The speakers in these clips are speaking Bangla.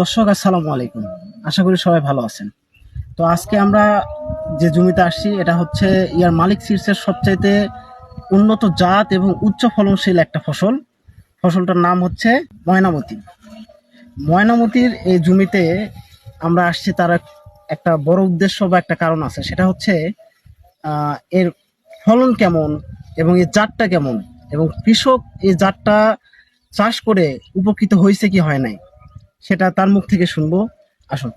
দর্শক, আসসালামু আলাইকুম। আশা করি সবাই ভালো আছেন। তো আজকে আমরা যে জমিতে আসছি, এটা হচ্ছে ইয়ার মালিক সিডসের সবচাইতে উন্নত জাত এবং উচ্চ ফলনশীল একটা ফসল। ফসলটার নাম হচ্ছে ময়নামতি। ময়নামতির এই জমিতে আমরা আসছি, তার একটা বড় উদ্দেশ্য বা একটা কারণ আছে। সেটা হচ্ছে এর ফলন কেমন এবং এর জাতটা কেমন? এবং কৃষক এই জাতটা চাষ করে উপকৃত হয়েছে কি হয় নাই? সেটা তার মুখ থেকে শুনব। আসুন।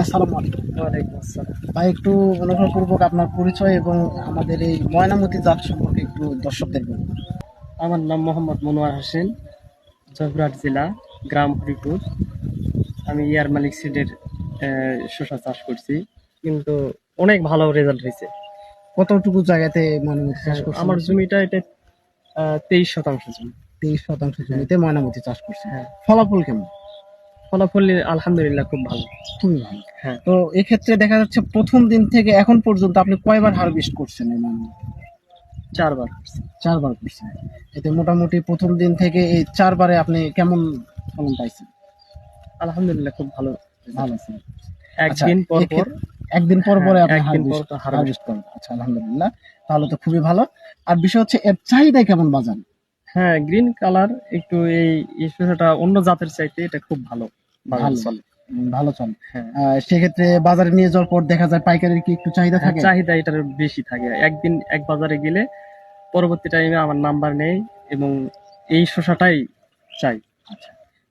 আসসালামু আলাইকুম। আসসালাম। ভাই একটু অনুগ্রহপূর্বক আপনার পরিচয় এবং আমাদের এই ময়নামতি জাত সম্পর্কে একটু দর্শকদের বলুন আমার নাম মোহাম্মদ মনোয়ার হোসেন জয়পুরহাট জেলা গ্রাম হরিপুর। আমি ইয়ার মালিক সিডের শসা চাষ করছি। কিন্তু অনেক ভালো রেজাল্ট হয়েছে। কতটুকু জায়গাতে ময়নামতি চাষ করছেন? আমার জমিটা এটা তেইশ শতাংশ জমি। তেইশ শতাংশ জমিতে ময়নামতি চাষ করছেন। হ্যাঁ। ফলাফল কেমন? ফলাফল আলহামদুলিল্লাহ খুব ভালো। খুবই ভালো। হ্যাঁ। তো এক্ষেত্রে দেখা যাচ্ছে প্রথম দিন থেকে এখন পর্যন্ত আপনি কয়বার হারভেস্ট করছেন এই ময়নামতি? চারবার। করছি। চারবার করছেন। এতে মোটামুটি প্রথম দিন থেকে এই চারবারে আপনি কেমন ফলন পাইছেন? আলহামদুলিল্লাহ খুব ভালো। ভালো আছেন। একদিন আচ্ছা, পর পর একদিন পর পরে আপনি হারভেস্ট আচ্ছা আলহামদুলিল্লাহ তাহলে তো খুবই ভালো। আর বিষয় হচ্ছে এর চাহিদা কেমন বাজার হ্যাঁ গ্রিন কালার একটু এই শসাটা অন্য জাতের চাইতে এটা খুব ভালো। ভালো। চলে। ভালো চলে। হ্যাঁ। সেক্ষেত্রে বাজারে নিয়ে যাওয়ার পর দেখা যায় পাইকারির কি একটু চাহিদা হ্যাঁ, থাকে? চাহিদা এটার বেশি থাকে। একদিন এক বাজারে গেলে পরবর্তী টাইমে আমার নাম্বার নেই এবং এই শসাটাই চাই। আচ্ছা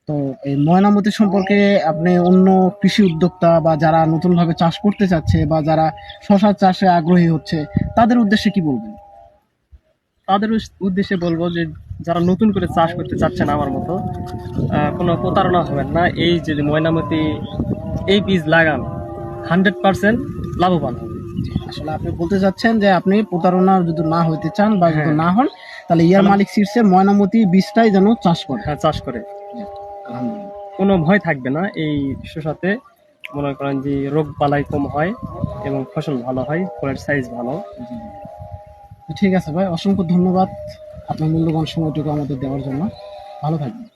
তো এই ময়নামতি সম্পর্কে আপনি অন্য কৃষি উদ্যোক্তা বা যারা নতুন ভাবে চাষ করতে চাচ্ছে বা যারা শশা চাষে আগ্রহী হচ্ছে তাদের উদ্দেশ্যে কি বলবেন? তাদের উদ্দেশ্যে বলব যে যারা নতুন করে চাষ করতে চাচ্ছেন আমার মতো কোনো প্রতারণা হবেন না। এই যে ময়নামতি এই বীজ লাগান হান্ড্রেড পার্সেন্ট লাভবান হবে। আসলে আপনি বলতে চাচ্ছেন যে আপনি প্রতারণা যদি না হইতে চান বা যদি হ্যাঁ। না হন তাহলে ইয়ার মালিক সিটসের ময়নামতি বীজটাই যেন চাষ করে। হ্যাঁ চাষ করে। আলহামদুলিল্লাহ কোনো ভয় থাকবে না এই শসাতে মনে করেন যে রোগ বালাই কম হয় এবং ফসল ভালো হয় ফলের সাইজ ভালো। ঠিক আছে ভাই অসংখ্য ধন্যবাদ আপনার মূল্যবান সময়টুকু আমাদের দেওয়ার জন্য। ভালো থাকবেন।